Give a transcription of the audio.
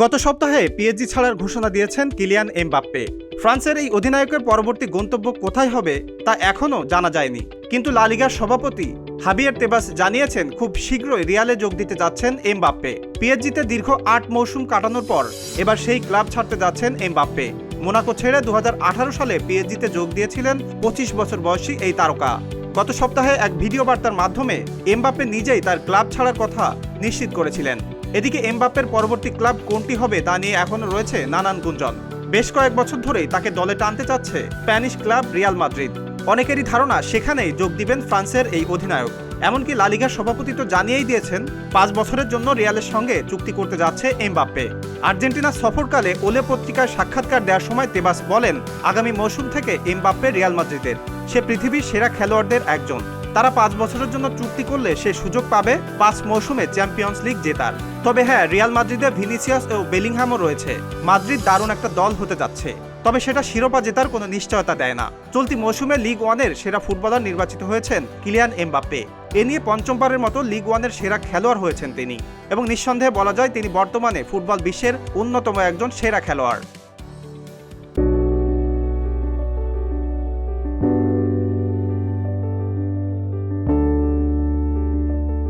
গত সপ্তাহে পিএসজি ছাড়ার ঘোষণা দিয়েছেন কিলিয়ান এমবাপ্পে। ফ্রান্সের এই অধিনায়কের পরবর্তী গন্তব্য কোথায় হবে তা এখনও জানা যায়নি। কিন্তু লালিগার সভাপতি হাবিয়ার তেবাস জানিয়েছেন, খুব শীঘ্রই রিয়ালে যোগ দিতে যাচ্ছেন এমবাপ্পে। পিএসজিতে দীর্ঘ আট মৌসুম কাটানোর পর এবার সেই ক্লাব ছাড়তে যাচ্ছেন এমবাপ্পে। মোনাকো ছেড়ে দু হাজার আঠারো সালে পিএসজিতে যোগ দিয়েছিলেন পঁচিশ বছর বয়সী এই তারকা। গত সপ্তাহে এক ভিডিও বার্তার মাধ্যমে এমবাপ্পে নিজেই তার ক্লাব ছাড়ার কথা নিশ্চিত করেছিলেন। এদিকে এমবাপ্পের পরবর্তী ক্লাব কোনটি হবে তা নিয়ে এখনও রয়েছে নানান গুঞ্জন। বেশ কয়েক বছর ধরেই তাকে দলে টানতে চাচ্ছে স্প্যানিশ ক্লাব রিয়াল মাদ্রিদ। অনেকেরই ধারণা সেখানেই যোগ দিবেন ফ্রান্সের এই অধিনায়ক। এমনকি লালিগার সভাপতি তো জানিয়েই দিয়েছেন, পাঁচ বছরের জন্য রিয়ালের সঙ্গে চুক্তি করতে যাচ্ছে এমবাপ্পে। আর্জেন্টিনা সফরকালে ওলে পত্রিকায় সাক্ষাৎকার দেওয়ার সময় তেবাস বলেন, আগামী মৌসুম থেকে এমবাপ্পে রিয়াল মাদ্রিদের। সে পৃথিবীর সেরা খেলোয়াড়দের একজন। তারা পাঁচ বছরের জন্য চুক্তি করলে সে সুযোগ পাবে পাঁচ মৌসুমে চ্যাম্পিয়ন্স লিগ জেতার। তবে হ্যাঁ রিয়াল মাদ্রিদে ভিনিসিয়াস ও বেলিংহামও রয়েছে। মাদ্রিদ দারুণ একটা দল হতে যাচ্ছে। তবে সেটা শিরোপা জেতার কোনো নিশ্চয়তা দেয় না। চলতি মৌসুমে লিগ ওয়ানের সেরা ফুটবলার নির্বাচিত হয়েছেন কিলিয়ান এমবাপ্পে। এ নিয়ে পঞ্চমবারের মতো লিগ ওয়ানের সেরা খেলোয়াড় হয়েছেন তিনি। এবং নিঃসন্দেহে বলা যায় তিনি বর্তমানে ফুটবল বিশ্বের অন্যতম একজন সেরা খেলোয়াড়।